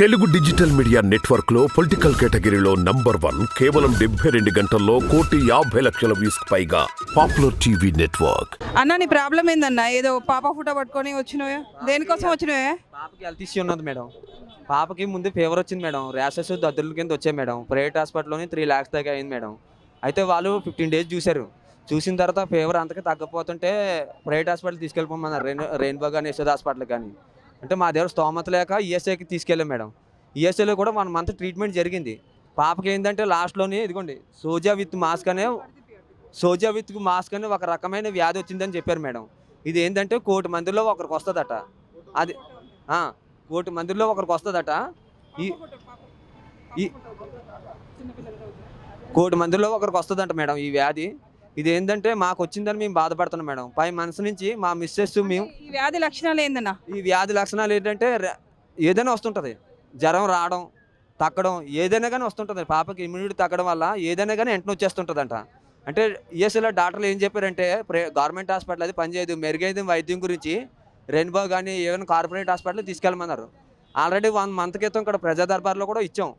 Telugu digital media నెట్వర్క్లో political కేటగిరీలో number one కేవలం డెబ్బై రెండు గంటల్లో కోటి యాభై లక్షల వ్యూస్ పైగా పాపులర్ టీవీ నెట్వర్క్. అన్న నీ ప్రాబ్లం ఏందన్నా? ఏదో పాప ఫోటో పట్టుకొని వచ్చినవే? దేనికోసం వచ్చినవే? పాపకి హెల్త్ ఇష్యూ ఉన్నది మేడం. పాపకి ముందు ఫీవర్ వచ్చింది మేడం. ర్యాషెస్ దద్దుల కింద వచ్చాయి మేడం. ప్రైవేట్ హాస్పిటల్లోని త్రీ ల్యాక్స్ దాకా అయింది మేడం. అయితే వాళ్ళు ఫిఫ్టీన్ డేస్ చూశారు. చూసిన తర్వాత ఫీవర్ అంతగా తగ్గపోతుంటే ప్రైవేట్ హాస్పిటల్ తీసుకెళ్ళిపోమన్నారు. రెయిన్ రెయిన్బో కానీ యశోద హాస్పిటల్ కానీ అంటే మా దగ్గర స్తోమత లేక ఈఎస్ఐకి తీసుకెళ్ళాం మేడం. ఈఎస్ఐలో కూడా వన్ మంత్ ట్రీట్మెంట్ జరిగింది. పాపకి ఏంటంటే లాస్ట్లోని ఇదిగోండి సోజా విత్ మాస్క్ అనే సోజా విత్ మాస్క్ అనే ఒక రకమైన వ్యాధి వచ్చిందని చెప్పారు మేడం. ఇది ఏంటంటే కోటి మందిలో ఒకరికి వస్తుందట. అది కోటి మందిలో ఒకరికి వస్తుందట. ఈ ఈ కోటి మందిలో ఒకరికి వస్తుందంట మేడం ఈ వ్యాధి. ఇది ఏంటంటే మాకు వచ్చిందని మేము బాధపడుతున్నాం మేడం. పై మనసు నుంచి మా మిస్సెస్ మేము ఈ వ్యాధి లక్షణాలు ఏందన్నా? ఈ వ్యాధి లక్షణాలు ఏంటంటే రె- ఏదైనా వస్తుంటుంది. జ్వరం రావడం తగ్గడం ఏదైనా కానీ వస్తుంటుంది. పాపకి ఇమ్యూనిటీ తగ్గడం వల్ల ఏదైనా కానీ వెంటనే వచ్చేస్తుంటుందంట. అంటే ఈఎస్ఐలో డాక్టర్లు ఏం చెప్పారంటే ప్రే గవర్నమెంట్ హాస్పిటల్ అది పనిచేయదు. మెరుగైన వైద్యం గురించి రెయిన్బో కానీ ఏమైనా కార్పొరేట్ హాస్పిటల్ తీసుకెళ్ళమన్నారు. ఆల్రెడీ వన్ మంత్ క్రితం ఇక్కడ ప్రజా దర్బార్లో కూడా ఇచ్చాం.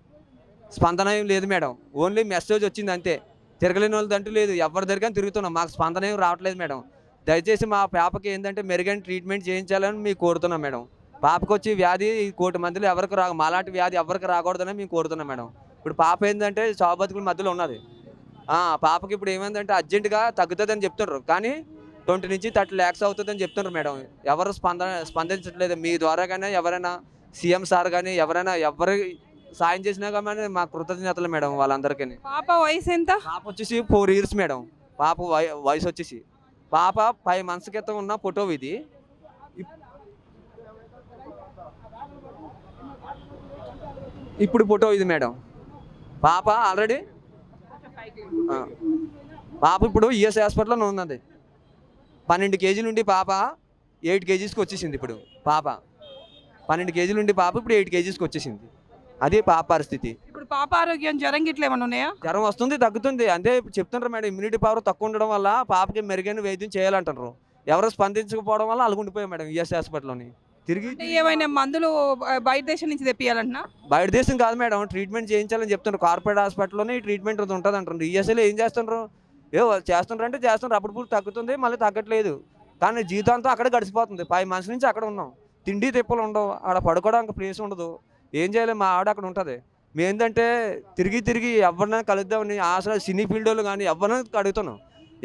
స్పందన ఏం లేదు మేడం. ఓన్లీ మెసేజ్ వచ్చింది అంతే. తిరగలేని వాళ్ళది అంటూ లేదు. ఎవరి దగ్గర తిరుగుతున్నాం. మాకు స్పందన ఏం రావట్లేదు మేడం. దయచేసి మా పాపకి ఏంటంటే మెరుగైన ట్రీట్మెంట్ చేయించాలని మీకు కోరుతున్నాం మేడం. పాపకు వచ్చి వ్యాధి ఈ కోటి మందిలో ఎవరికి రా మాలాంటి వ్యాధి ఎవరికి రాకూడదని మేము కోరుతున్నాం మేడం. ఇప్పుడు పాప ఏంటంటే చావు బతుకుల మధ్యలో ఉన్నది. పాపకి ఇప్పుడు ఏమైందంటే అర్జెంటుగా తగ్గుతుందని చెప్తున్నారు కానీ ట్వంటీ నుంచి థర్టీ ల్యాక్స్ అవుతుందని చెప్తున్నారు మేడం. ఎవరు స్పందన స్పందించట్లేదు. మీ ద్వారా కానీ ఎవరైనా సీఎం సార్ కానీ ఎవరైనా ఎవరు సాయం చేసినా కానీ మా కృతజ్ఞతలు మేడం వాళ్ళందరికీ పాప వయసు ఎంత? పాప వచ్చేసి ఫోర్ ఇయర్స్ మేడం. పాప వయ- వయసు వచ్చేసి. పాప ఫైవ్ మంత్స్ క్రితం ఉన్న ఫోటో ఇది. ఇప్- ఇప్పుడు ఫోటో ఇది మేడం. పాప ఆల్రెడీ పాప ఇప్పుడు ఈఎస్ హాస్పిటల్లో ఉన్నది పన్నెండు కేజీ నుండి పాప ఎయిట్ కేజీస్కి వచ్చేసింది ఇప్పుడు. పాప. పన్నెండు కేజీల నుండి పాప ఇప్పుడు ఎయిట్ కేజీస్కి వచ్చేసింది. అది పాప పరిస్థితి. ఇప్పుడు పాప ఆరోగ్యం జ్వరం గిట్ల ఏమైనా ఉన్నాయా? జ్వరం వస్తుంది తగ్గుతుంది. అంతే చెప్తుంటారు మేడం ఇమ్యూనిటీ పవర్ తక్కువ ఉండడం వల్ల పాపకి మెరుగైన వైద్యం చేయాలంటారు ఎవరు స్పందించకపోవడం వల్ల అలుగుండిపోయాం మేడం ఈఎస్ హాస్పిటల్లోని. తిరిగి ఏమైనా మందులు బయట దేశం నుంచి తెప్పియాలంటున్నా? బయట దేశం కాదు మేడం ట్రీట్మెంట్ చేయించాలని చెప్తున్నారు కార్పొరేట్ హాస్పిటల్లోనే ట్రీట్మెంట్ అది ఉంటుంది అంటారు ఈఎస్ఐలో ఏం చేస్తుండ్రు? ఏ చేస్తుండ్రు అంటే చేస్తున్నారు అప్పుడు పూలు తగ్గుతుంది మళ్ళీ తగ్గట్లేదు. కానీ జీవితాంతం అక్కడ గడిచిపోతుంది. పది మనిషి నుంచి అక్కడ ఉన్నాం. తిండి తిప్పలు ఉండవు. ఆడ పడుకోవడానికి ప్లేస్ ఉండదు. ఏం చేయాలి? మా ఆవిడ అక్కడ ఉంటుంది. ఏంటంటే తిరిగి తిరిగి ఎవరినైనా కలుద్దామని ఆశ సినీ ఫీల్డ్ వాళ్ళు కానీ ఎవరినైనా అడుగుతున్నాం.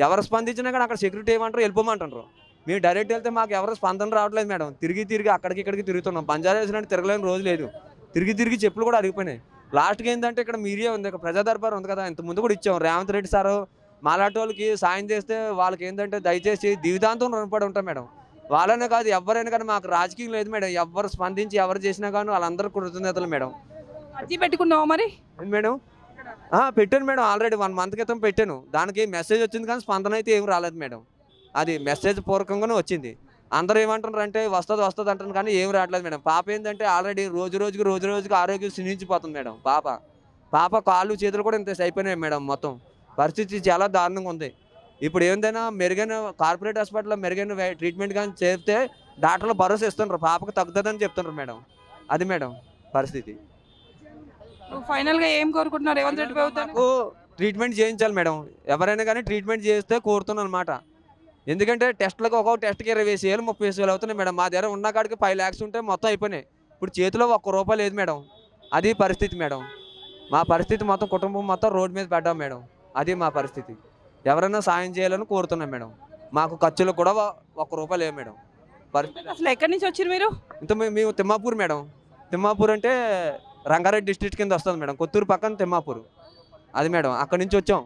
ఎవరు స్పందించినా కానీ అక్కడ సెక్యూరిటీ ఏమంటారు? వెళ్ళిపోమంటారు మేము డైరెక్ట్ వెళ్తే మాకు ఎవరు స్పందన రావట్లేదు మేడం. తిరిగి తిరిగి అక్కడికి ఇక్కడికి తిరుగుతున్నాం. బంజారా వేసినట్టు తిరగలేని రోజు లేదు. తిరిగి తిరిగి చెప్పులు కూడా అరిగిపోయినాయి. లాస్ట్కి ఏంటంటే ఇక్కడ మీడియా ఉంది. ఇక్కడ ప్రజా దర్బార్ ఉంది కదా. ఇంత ముందు కూడా ఇచ్చాం. రేవంత్ రెడ్డి సారు మాలాంటి వాళ్ళకి సాయం చేస్తే వాళ్ళకి ఏంటంటే దయచేసి జీవితాంతం రుణపడి ఉంటాం మేడం. వాళ్ళనే కాదు ఎవరైనా కానీ మాకు రాజకీయం లేదు మేడం. ఎవరు స్పందించి ఎవరు చేసినా కానీ వాళ్ళందరూ కృతజ్ఞతలు మేడం. అర్జీ పెట్టుకున్నావా మరి? మేడం? పెట్టాను మేడం. ఆల్రెడీ వన్ మంత్ క్రితం పెట్టాను. దానికి మెసేజ్ వచ్చింది కానీ స్పందన అయితే ఏం రాలేదు మేడం. అది మెసేజ్ పూర్వకంగానే వచ్చింది. అందరూ ఏమంటున్నారు అంటే వస్తుంది వస్తుంది అంటారు కానీ ఏం రావట్లేదు మేడం. పాప ఏంటంటే ఆల్రెడీ రోజు రోజుకి రోజు రోజుకి ఆరోగ్యం క్షీణించిపోతుంది మేడం. పాప. పాప కాళ్ళు చేతులు కూడా ఇంత అయిపోయినాయి మేడం మొత్తం. పరిస్థితి చాలా దారుణంగా ఉంది. ఇప్పుడు ఏందైనా మెరుగైన కార్పొరేట్ హాస్పిటల్లో మెరుగైన ట్రీట్మెంట్ కానీ చేస్తే డాక్టర్లు భరోసా ఇస్తున్నారు పాపకు తగ్గుతుందని చెప్తున్నారు మేడం. అది మేడం పరిస్థితి. నువ్వు ఫైనల్గా ఏం కోరుకుంటున్నావు? రేవంత్ రెడ్డి ట్రీట్మెంట్ చేయించాలి మేడం. ఎవరైనా కానీ ట్రీట్మెంట్ చేస్తే కోరుతున్నాను అనమాట ఎందుకంటే టెస్ట్లకు ఒక్కొక్క టెస్ట్కి ఇరవై వేసి వేలు ముప్పై వేసి వేలు అవుతున్నాయి మేడం. మా దగ్గర ఉన్న కాడికి ఫైవ్ ల్యాక్స్ ఉంటే మొత్తం అయిపోయినాయి. ఇప్పుడు చేతిలో ఒక్క రూపాయి లేదు మేడం. అది పరిస్థితి మేడం. మా పరిస్థితి మొత్తం కుటుంబం మొత్తం రోడ్ మీద పడ్డాం మేడం. అది మా పరిస్థితి. ఎవరైనా సాయం చేయాలని కోరుతున్నాం మేడం. మాకు ఖర్చులు కూడా ఒక్క రూపాయి లేవు మేడం. పరిస్థితి అసలు ఎక్కడి నుంచి వచ్చారు మీరు? ఇంత మేము తిమ్మాపూర్ మేడం. తిమ్మాపూర్ అంటే రంగారెడ్డి డిస్ట్రిక్ట్ కింద వస్తుంది మేడం. కొత్తూరు పక్కన తిమ్మాపూర్. అది మేడం అక్కడి నుంచి వచ్చాం.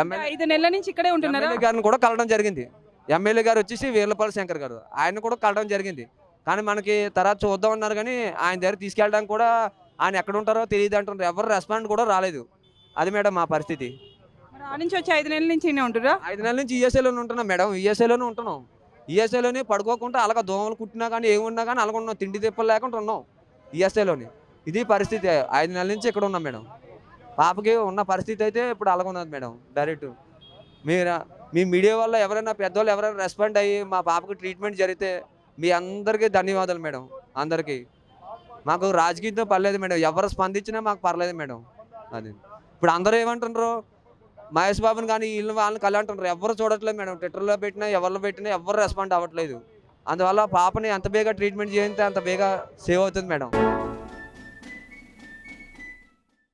ఎమ్మెల్యే ఐదు నెలల నుంచి ఇక్కడే ఉంటున్నారా? గారిని కూడా కలవడం జరిగింది. ఎమ్మెల్యే గారు వచ్చేసి వీర్లపల్లి శంకర్ గారు. ఆయన కూడా కలవడం జరిగింది. కానీ మనకి తర్వాత చూద్దాం అన్నారు కానీ ఆయన దగ్గర తీసుకెళ్ళడానికి కూడా ఆయన ఎక్కడ ఉంటారో తెలియదు అంటున్నారు. ఎవరు రెస్పాండ్ కూడా రాలేదు. అది మేడం మా పరిస్థితి. నుంచి వచ్చి ఐదు నెలల నుంచి ఉంటురా ఐదు నెలల నుంచి ఈఎస్ఐలోనే ఉంటున్నాం మేడం. ఈఎస్ఐలోనే ఉంటున్నాం. ఈఎస్ఐలోనే పడుకోకుండా అలాగ దోమలు కుట్టినా కానీ ఏమున్నా కానీ అలాగ ఉన్నాం. తిండి తిప్పలు లేకుండా ఉన్నాం ఈఎస్ఐలోని. ఇది పరిస్థితి. ఐదు నెలల నుంచి ఇక్కడ ఉన్నాం మేడం. పాపకి ఉన్న పరిస్థితి అయితే ఇప్పుడు అలాగ ఉన్నది మేడం డైరెక్ట్. మీరు మీ మీడియా వల్ల ఎవరైనా పెద్దవాళ్ళు ఎవరైనా రెస్పాండ్ అయ్యి మా పాపకి ట్రీట్మెంట్ జరిగితే మీ అందరికీ ధన్యవాదాలు మేడం అందరికీ. మాకు రాజకీయంతో పర్లేదు మేడం. ఎవరు స్పందించినా మాకు పర్లేదు మేడం. అది. ఇప్పుడు అందరూ ఏమంటున్నారు మహేష్ బాబుని కానీ వీళ్ళని వాళ్ళని కలి అంటున్నారు ఎవరు చూడట్లేదు మేడం. ట్విట్టర్లో పెట్టినా ఎవరిలో పెట్టినా ఎవరు రెస్పాండ్ అవ్వట్లేదు. అందువల్ల పాపని ఎంత బేగా ట్రీట్మెంట్ చేస్తే అంత బేగా సేవ్ అవుతుంది మేడం.